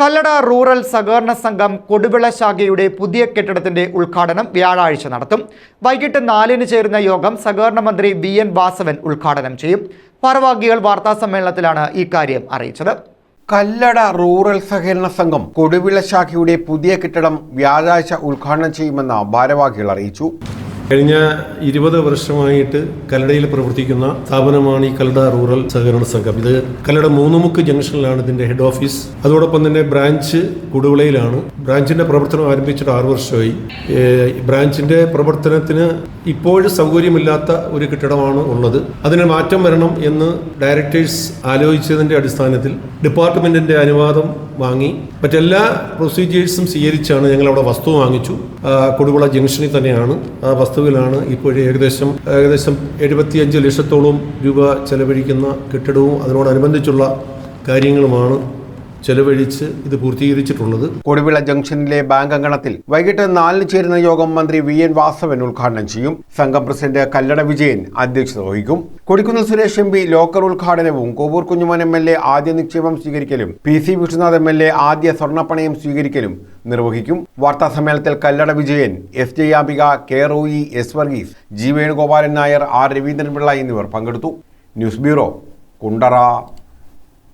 Kallada rural സഹകരണ സംഘം കൊടുവിള ശാഖയുടെ പുതിയ കെട്ടിടത്തിന്റെ ഉദ്ഘാടനം വ്യാഴാഴ്ച നടത്തും. വൈകിട്ട് നാലിന് ചേരുന്ന യോഗം സഹകരണ മന്ത്രി വി എൻ വാസവൻ ഉദ്ഘാടനം ചെയ്യും. ഭാരവാഹികൾ വാർത്താസമ്മേളനത്തിലാണ് ഇക്കാര്യം അറിയിച്ചത്. കല്ലട റൂറൽ സഹകരണ സംഘം കൊടുവിള ശാഖയുടെ പുതിയ കെട്ടിടം വ്യാഴാഴ്ച ഉദ്ഘാടനം ചെയ്യുമെന്ന് ഭാരവാഹികൾ അറിയിച്ചു. കഴിഞ്ഞ ഇരുപത് വർഷമായിട്ട് കല്ലടയിൽ പ്രവർത്തിക്കുന്ന സ്ഥാപനമാണ് ഈ കല്ലട റൂറൽ സഹകരണ സംഘം. ഇത് കല്ലട മൂന്നുമുക്ക് ജംഗ്ഷനിലാണ് ഇതിന്റെ ഹെഡ് ഓഫീസ് അതോടൊപ്പം തന്നെ ബ്രാഞ്ച് കുടുവിളയിലാണ്. ബ്രാഞ്ചിന്റെ പ്രവർത്തനം ആരംഭിച്ചിട്ട് ആറു വർഷമായി. ബ്രാഞ്ചിന്റെ പ്രവർത്തനത്തിന് ഇപ്പോഴും സൗകര്യമില്ലാത്ത ഒരു കെട്ടിടമാണ് ഉള്ളത്. അതിന് മാറ്റം വരണം എന്ന് ഡയറക്ടേഴ്സ് ആലോചിച്ചതിന്റെ അടിസ്ഥാനത്തിൽ ഡിപ്പാർട്ട്മെന്റിന്റെ അനുവാദം വാങ്ങി. മറ്റെല്ലാ പ്രൊസീജിയേഴ്സും സ്വീകരിച്ചാണ് ഞങ്ങൾ അവിടെ വസ്തു വാങ്ങിച്ചു. കുടുവിള ജംഗ്ഷനിൽ തന്നെയാണ്. ആ വസ്തുവിലാണ് ഇപ്പോൾ ഏകദേശം ഏകദേശം എഴുപത്തിയഞ്ച് ലക്ഷത്തോളം രൂപ ചെലവഴിക്കുന്ന കെട്ടിടവും അതിനോടനുബന്ധിച്ചുള്ള കാര്യങ്ങളുമാണ് ചെലവഴിച്ച് ഇത് പൂർത്തീകരിച്ചിട്ടുള്ളത്. കൊടുവിള ജംഗ്ഷനിലെ ബാങ്ക് അങ്കണത്തിൽ വൈകിട്ട് നാലിന് ചേരുന്ന യോഗം മന്ത്രി വി എൻ വാസവൻ ഉദ്ഘാടനം ചെയ്യും. സംഘം പ്രസിഡന്റ് കല്ലട വിജയൻ അധ്യക്ഷത വഹിക്കും. Kodikunnil Suresh M P locker ഉദ്ഘാടനവും Kovoor Kunjumon M L A ആദ്യ നിക്ഷേപം സ്വീകരിക്കലും P C Vishnunath M L A ആദ്യ സ്വർണപ്പണയം സ്വീകരിക്കലും നിർവഹിക്കും. വാർത്താ സമ്മേളനത്തിൽ Kallada Vijayan S Jayambika K Roy S Varghese G Venugopalan Nair R Raveendran Raveendranpillai എന്നിവർ പങ്കെടുത്തു. News bureau Kundara.